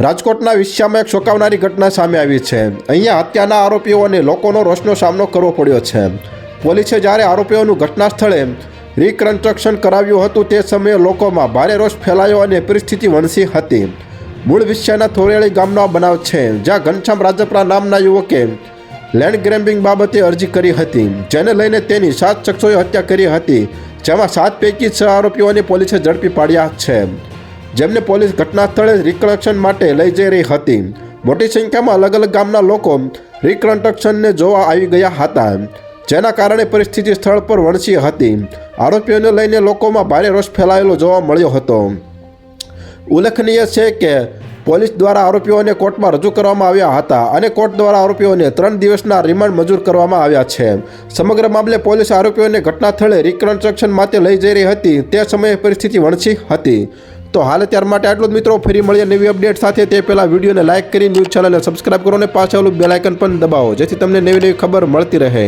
રાજકોટના વિશ્યામાં એક ચોંકાવનારી ઘટના સામે આવી છે. અહીંયા હત્યાના આરોપીઓને લોકોનો રોષનો સામનો કરવો પડ્યો છે. પોલીસે જ્યારે આરોપીઓનું ઘટના સ્થળે રિકન્સ્ટ્રક્શન કરાવ્યું હતું તે સમયે લોકોમાં ભારે રોષ ફેલાયો અને પરિસ્થિતિ વણસી હતી. મૂળ વિશ્યાના થોરેળી ગામનો બનાવ છે, જ્યાં ઘનશ્યામ રાજપરા નામના યુવકે લેન્ડ ગ્રેમ્બિંગ બાબતે અરજી કરી હતી, જેને લઈને તેની સાત શખ્સોએ હત્યા કરી હતી, જેમાં સાત પૈકી છ આરોપીઓને પોલીસે ઝડપી પાડ્યા છે. જેમને પોલીસ ઘટના સ્થળે રિકન્સ્ટ્રક્શન માટે લઈ જઈ રહી હતી. મોટી સંખ્યામાં અલગ અલગ ગામના લોકો રિકન્સ્ટ્રક્શનને જોવા આવી ગયા હતા, જેના કારણે પરિસ્થિતિ સ્થળ પર વણસી હતી. આરોપીઓને લઈને લોકોમાં ભારે રોષ ફેલાયેલો જોવા મળ્યો હતો. ઉલ્લેખનીય છે કે, પોલીસ દ્વારા આરોપીઓને કોર્ટમાં રજૂ કરવામાં આવ્યા હતા અને કોર્ટ દ્વારા આરોપીઓને ત્રણ દિવસના રિમાન્ડ મંજૂર કરવામાં આવ્યા છે. સમગ્ર મામલે પોલીસ આરોપીઓને ઘટના સ્થળે રિકન્સ્ટ્રક્શન માટે લઈ જઈ રહી હતી. તે સમયે પરિસ્થિતિ વણસી હતી. તો હાલ ત્યાર માટે આટલું જ મિત્રો. ફરી મળીએ નવી અપડેટ સાથે. તે પહેલાં વિડીયોને લાઇક કરી ન્યૂઝ ચેનલને સબસ્ક્રાઇબ કરો અને પાછળ બેલાઇકન પણ દબાવો, જેથી તમને નવી નવી ખબર મળતી રહે.